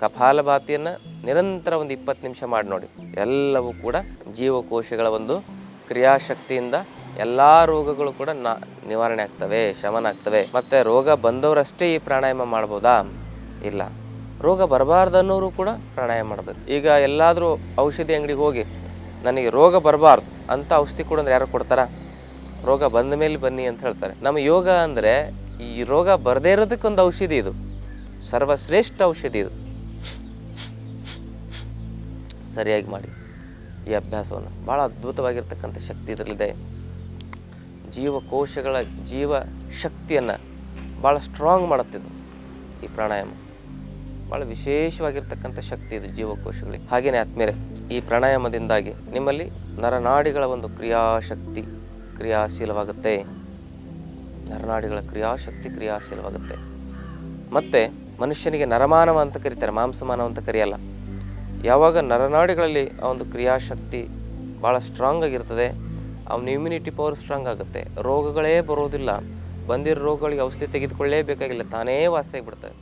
ಕಪಾಲಭಾತಿಯನ್ನು ನಿರಂತರ ಒಂದು ಇಪ್ಪತ್ತು ನಿಮಿಷ ಮಾಡಿ ನೋಡಿ. ಎಲ್ಲವೂ ಕೂಡ ಜೀವಕೋಶಗಳ ಒಂದು ಕ್ರಿಯಾಶಕ್ತಿಯಿಂದ ಎಲ್ಲ ರೋಗಗಳು ಕೂಡ ನಾ, ನಿವಾರಣೆ ಆಗ್ತವೆ, ಶಮನ ಆಗ್ತವೆ. ಮತ್ತು ರೋಗ ಬಂದವರಷ್ಟೇ ಈ ಪ್ರಾಣಾಯಾಮ ಮಾಡ್ಬೋದಾ? ಇಲ್ಲ. ರೋಗ ಬರಬಾರ್ದನ್ನೋರು ಕೂಡ ಪ್ರಾಣಾಯಾಮ ಮಾಡಬೇಕು. ಈಗ ಎಲ್ಲಾದರೂ ಔಷಧಿ ಅಂಗಡಿಗೆ ಹೋಗಿ, ನನಗೆ ರೋಗ ಬರಬಾರ್ದು, ಅಂತ ಔಷಧಿ ಕೂಡ ಅಂದ್ರೆ ಯಾರು ಕೊಡ್ತಾರ? ರೋಗ ಬಂದ ಮೇಲೆ ಬನ್ನಿ ಅಂತ ಹೇಳ್ತಾರೆ. ನಮ್ಮ ಯೋಗ ಅಂದರೆ ಈ ರೋಗ ಬರದೇ ಇರೋದಕ್ಕೊಂದು ಔಷಧಿ ಇದು. ಸರ್ವಶ್ರೇಷ್ಠ ಔಷಧಿ ಇದು. ಸರಿಯಾಗಿ ಮಾಡಿ ಈ ಅಭ್ಯಾಸವನ್ನು. ಭಾಳ ಅದ್ಭುತವಾಗಿರ್ತಕ್ಕಂಥ ಶಕ್ತಿ ಇದರಲ್ಲಿದೆ. ಜೀವಕೋಶಗಳ ಜೀವ ಶಕ್ತಿಯನ್ನು ಭಾಳ ಸ್ಟ್ರಾಂಗ್ ಮಾಡುತ್ತಿದ್ದು ಈ ಪ್ರಾಣಾಯಾಮ. ಭಾಳ ವಿಶೇಷವಾಗಿರ್ತಕ್ಕಂಥ ಶಕ್ತಿ ಇದು ಜೀವಕೋಶಗಳಿಗೆ. ಹಾಗೆಯೇ ಆತ್ಮೇಲೆ ಈ ಪ್ರಾಣಾಯಾಮದಿಂದಾಗಿ ನಿಮ್ಮಲ್ಲಿ ನರನಾಡಿಗಳ ಒಂದು ಕ್ರಿಯಾಶಕ್ತಿ ಕ್ರಿಯಾಶೀಲವಾಗುತ್ತೆ. ನರನಾಡಿಗಳ ಕ್ರಿಯಾಶಕ್ತಿ ಕ್ರಿಯಾಶೀಲವಾಗುತ್ತೆ. ಮತ್ತು ಮನುಷ್ಯನಿಗೆ ನರಮಾನವ ಅಂತ ಕರೀತಾರೆ, ಮಾಂಸಮಾನವ ಅಂತ ಕರೆಯಲ್ಲ. ಯಾವಾಗ ನರನಾಡಿಗಳಲ್ಲಿ ಆ ಒಂದು ಕ್ರಿಯಾಶಕ್ತಿ ಭಾಳ ಸ್ಟ್ರಾಂಗ್ ಆಗಿರ್ತದೆ ಅವನ ಇಮ್ಯುನಿಟಿ ಪವರ್ ಸ್ಟ್ರಾಂಗ್ ಆಗುತ್ತೆ. ರೋಗಗಳೇ ಬರೋದಿಲ್ಲ. ಬಂದಿರೋ ರೋಗಗಳಿಗೆ ಔಷಧಿ ತೆಗೆದುಕೊಳ್ಳೇಬೇಕಾಗಿಲ್ಲ, ತಾನೇ ವಾಸಿಯಾಗಿಬಿಡ್ತದೆ